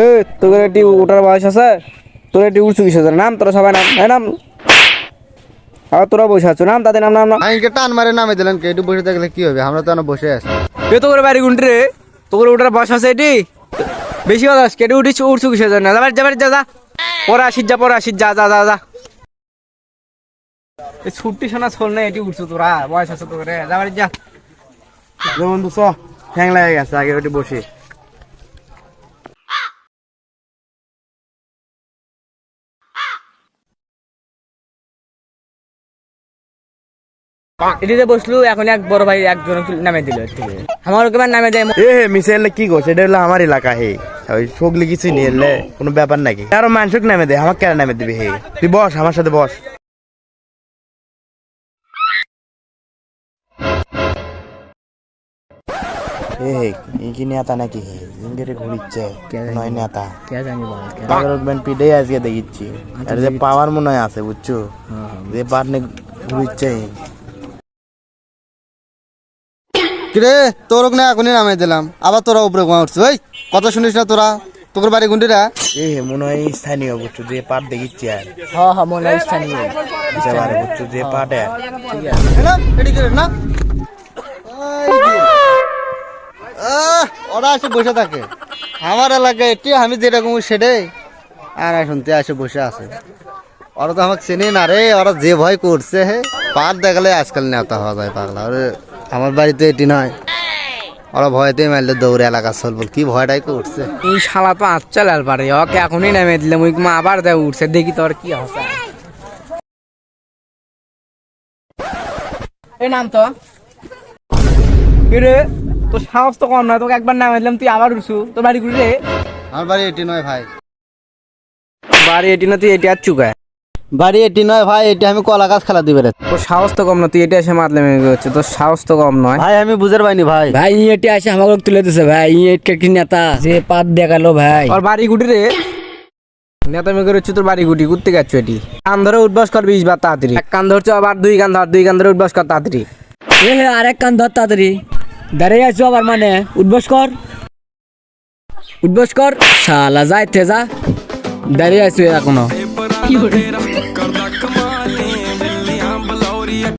এ তোদের একটি ওঠার বয়স আছে? তোর একটি উঠছু কিসে নাম তোরা সবাই নাম এই নাম। আর তোরা বসে আছো নাম তাদের নাম নাম নাম। আইনকে টান মারে নামে দিলেন কে? একটু বসে থাকলে কি হবে? আমরা তো এখনও বসে আছি। এ তোর বাড়ি গুন্টি রে? তোর ওঠার বয়স আছে এটি? বেশি কথা কেটে উঠিস উঠছু কিসে না যাবার যাবার যা যা পরে আসিস যা পরে আসিস যা যা যা যা। ছুটি শোনা ছোল না এটি উঠছু তোরা। বয়স আছে তোর যাবার যা। বন্ধু চ। ঠ্যাং লাগে গেছে আগে ওটি বসে। এটিতে বসলু এখন এক বড় ভাই একজন নামে দিল আমার ওকে নামে দেয়। এ হে মিসাইল কি করছে এটা হলো আমার এলাকা হে। ওই সগলি কিছু নিয়ে এলে কোনো ব্যাপার নাকি আরও মানুষক নামে দে আমার কেন নামে দিবি হে? তুই বস আমার সাথে বস। কি নেতা নাকি ঘুরিচ্ছে নয় নেতা। পিডে আজকে দেখিচ্ছি। আর যে পাওয়ার মনে হয় আছে বুঝছ? যে পারনে ঘুরিচ্ছে কিরে তোর না এখনই নামাই দিলাম। আবার তোরা উপরে ঘুমা উঠছিস ওই কথা শুনিস না তোরা? তোর বাড়ি গুন্ডিরা এ মনে হয় স্থানীয় বুঝছ যে পাট দেখিচ্ছি আর। হ্যাঁ হ্যাঁ মনে হয় স্থানীয়। বুঝছ যে পাটে না এটি কিরে না? আহ, ওরা এসে বসে থাকে। আমার এলাকায় এটি আমি যেরকম সেটাই। আর শুনতে এসে বসে আছে। ওরা তো আমাকে চেনে না রে ওরা যে ভয় করছে হে। পার দেখালে আজকাল নেতা হওয়া যায় পাগলা। ওরে আমার বাড়িতে এটি নয়। ওরা ভয়তেই মারলে দৌড়ে এলাকা চলবো। কি ভয়টাই করছে এই শালা তো আচ্ছা লাল পারে ওকে এখনই নামে দিলাম ওই মা আবার দেয় উঠছে দেখি তোর কি হসা এই নাম তো। রে তোর সাহস তো কম না তোকে একবার নামে দিলাম তুই আবার উঠছু। তোর বাড়ি ঘুরে আমার বাড়ি এটি নয় ভাই। বাড়ি এটি না তুই এটি আর চুকায়। বাড়ি এটি নয় ভাই এটি আমি কলা গাছ খেলা দিবে তোর সাহস তো কম না তুই এটা এসে মাতলে মেয়ে হচ্ছে তোর সাহস তো কম নয়। ভাই আমি বুঝার পাইনি ভাই। ভাই ইয়েটি আসে আমাকে তুলে দিছে ভাই ইয়েটকে কি নেতা যে পাত দেখাল ভাই। তোর বাড়ি গুটি রে। নেতা মেয়ে হচ্ছে তোর বাড়ি গুটি ঘুরতে গেছো এটি। কান ধরে উঠবাস কর বিশ বার তাড়াতাড়ি। এক কান ধরছো আবার দুই কান ধর দুই কান ধরে উঠবাস কর তাড়াতাড়ি। এ হে আরেক কান ধর তাড়াতাড়ি। দাঁড়িয়ে আছো আবার মানে উঠবস কর। উঠবস কর। শালা যাইতে যা। দাঁড়িয়ে আছো এখনও।